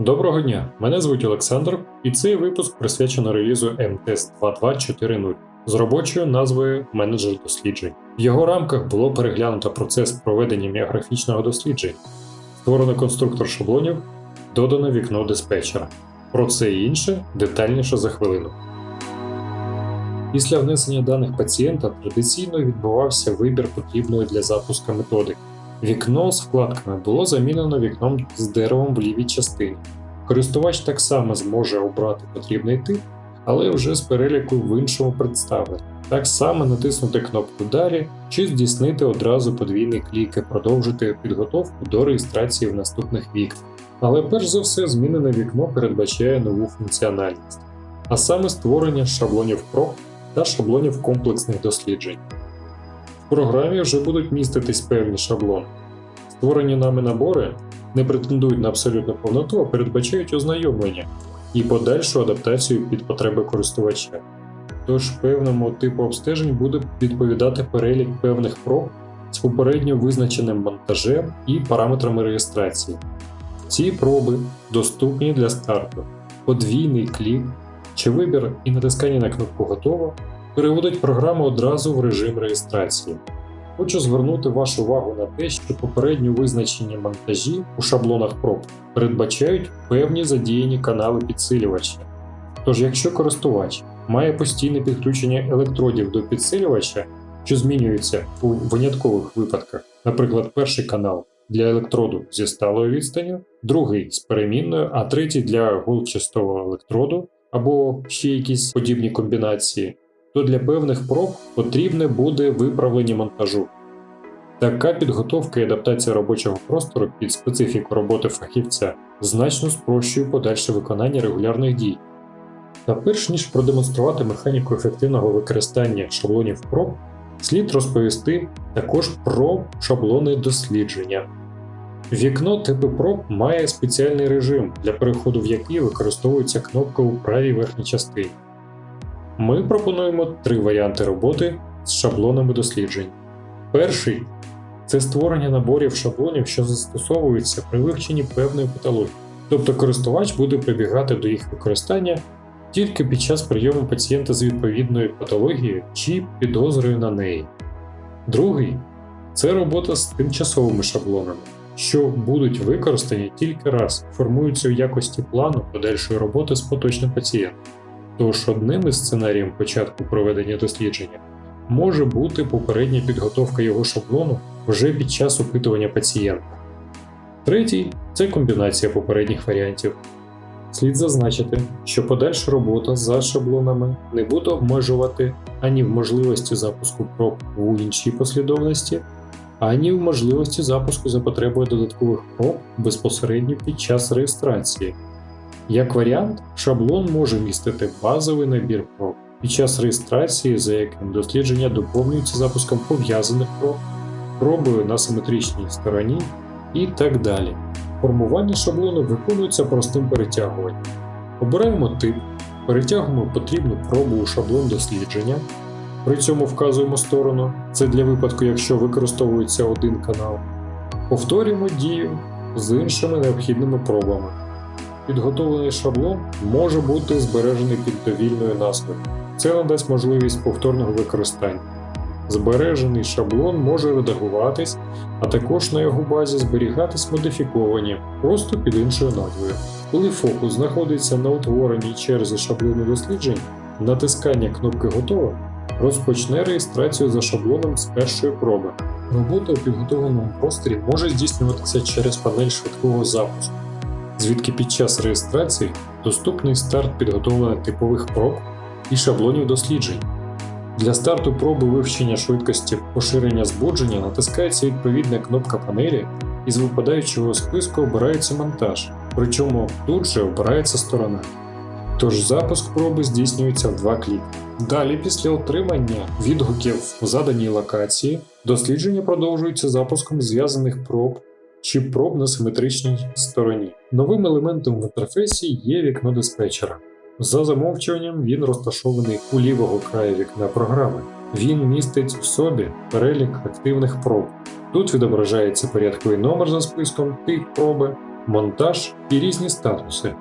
Доброго дня! Мене звуть Олександр, і цей випуск присвячено релізу МТС 2240 з робочою назвою Менеджер досліджень. В його рамках було переглянуто процес проведення міографічного дослідження, створено конструктор шаблонів, додано вікно диспетчера. Про це і інше детальніше за хвилину. Після внесення даних пацієнта традиційно відбувався вибір потрібної для запуска методики. Вікно з вкладками було замінено вікном з деревом в лівій частині. Користувач так само зможе обрати потрібний тип, але вже з переліку в іншому представленні. Так само натиснути кнопку Далі чи здійснити одразу подвійний клік і продовжити підготовку до реєстрації в наступних вікнах. Але перш за все, змінене вікно передбачає нову функціональність, а саме створення шаблонів PROC та шаблонів комплексних досліджень. В програмі вже будуть міститись певні шаблони. Створені нами набори не претендують на абсолютну повноту, а передбачають ознайомлення і подальшу адаптацію під потреби користувача. Тож певному типу обстежень буде відповідати перелік певних проб з попередньо визначеним монтажем і параметрами реєстрації. Ці проби доступні для старту. Подвійний клік чи вибір і натискання на кнопку Готово переводить програму одразу в режим реєстрації. Хочу звернути вашу увагу на те, що попередньо визначені монтажі у шаблонах проб передбачають певні задіяні канали підсилювача. Тож, якщо користувач має постійне підключення електродів до підсилювача, що змінюється у виняткових випадках, наприклад, перший канал для електроду зі сталою відстанню, другий з перемінною, а третій для голчастого електроду або ще якісь подібні комбінації, то для певних проб потрібне буде виправлення монтажу. Така підготовка і адаптація робочого простору під специфіку роботи фахівця значно спрощує подальше виконання регулярних дій. Та перш ніж продемонструвати механіку ефективного використання шаблонів проб, слід розповісти також про шаблони дослідження. Вікно типу проб має спеціальний режим, для переходу в який використовується кнопка у правій верхній частині. Ми пропонуємо три варіанти роботи з шаблонами досліджень. Перший це створення наборів шаблонів, що застосовуються при вивченні певної патології, тобто користувач буде прибігати до їх використання тільки під час прийому пацієнта з відповідною патологією чи підозрою на неї. Другий це робота з тимчасовими шаблонами, що будуть використані тільки раз, формуються у якості плану подальшої роботи з поточним пацієнтом. Тож одним із сценаріїв початку проведення дослідження може бути попередня підготовка його шаблону вже під час опитування пацієнта. Третій це комбінація попередніх варіантів. Слід зазначити, що подальша робота за шаблонами не буде обмежувати ані в можливості запуску проб в іншій послідовності, ані в можливості запуску за потребою додаткових проб безпосередньо під час реєстрації. Як варіант, шаблон може містити базовий набір проб під час реєстрації, за яким дослідження доповнюється запуском пов'язаних проб, пробою на симетричній стороні і так далі. Формування шаблону виконується простим перетягуванням. Обираємо тип, перетягуємо потрібну пробу у шаблон дослідження, при цьому вказуємо сторону, це для випадку, якщо використовується один канал. Повторюємо дію з іншими необхідними пробами. Підготовлений шаблон може бути збережений під довільною назвою. Це надасть можливість повторного використання. Збережений шаблон може редагуватись, а також на його базі зберігатись модифіковані, просто під іншою назвою. Коли фокус знаходиться на утвореній черзі шаблону досліджень, натискання кнопки Готово розпочне реєстрацію за шаблоном з першої проби. Робота у підготовленому просторі може здійснюватися через панель швидкого запуску, звідки під час реєстрації доступний старт підготовлених типових проб і шаблонів досліджень. Для старту проби вивчення швидкості поширення збудження натискається відповідна кнопка панелі і з випадаючого списку обирається монтаж, причому тут же обирається сторона. Тож запуск проби здійснюється в два кліки. Далі, після отримання відгуків в заданій локації, дослідження продовжується запуском зв'язаних проб чи проб на симетричній стороні. Новим елементом в інтерфейсі є вікно диспетчера. За замовчуванням він розташований у лівого краю вікна програми. Він містить в собі перелік активних проб. Тут відображається порядковий номер за списком, тип проби, монтаж і різні статуси.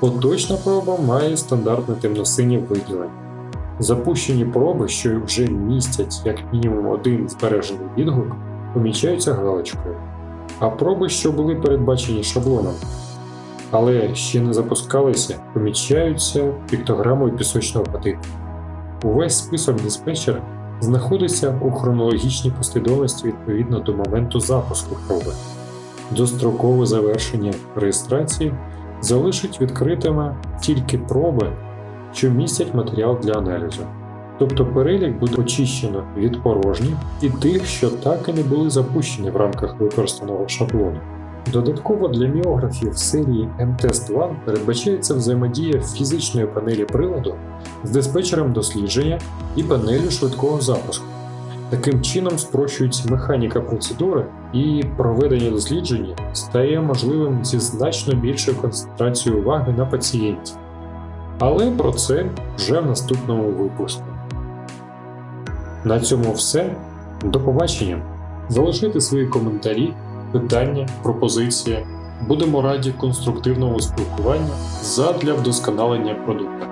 Поточна проба має стандартне темно-синє виділення. Запущені проби, що вже містять як мінімум один збережений відгук, помічаються галочкою, а проби, що були передбачені шаблоном, але ще не запускалися, помічаються піктограмою пісочного патику. Увесь список диспетчер знаходиться у хронологічній послідовності відповідно до моменту запуску проби. Дострокове завершення реєстрації залишить відкритими тільки проби, що містять матеріал для аналізу. Тобто перелік буде очищено від порожніх і тих, що так і не були запущені в рамках використаного шаблону. Додатково для міографів серії MTest One передбачається взаємодія фізичної панелі приладу з диспетчером дослідження і панелю швидкого запуску. Таким чином спрощується механіка процедури і проведення дослідження стає можливим зі значно більшою концентрацією уваги на пацієнті. Але про це вже в наступному випуску. На цьому все. До побачення. Залишайте свої коментарі, питання, пропозиції. Будемо раді конструктивному спілкуванню задля вдосконалення продукту.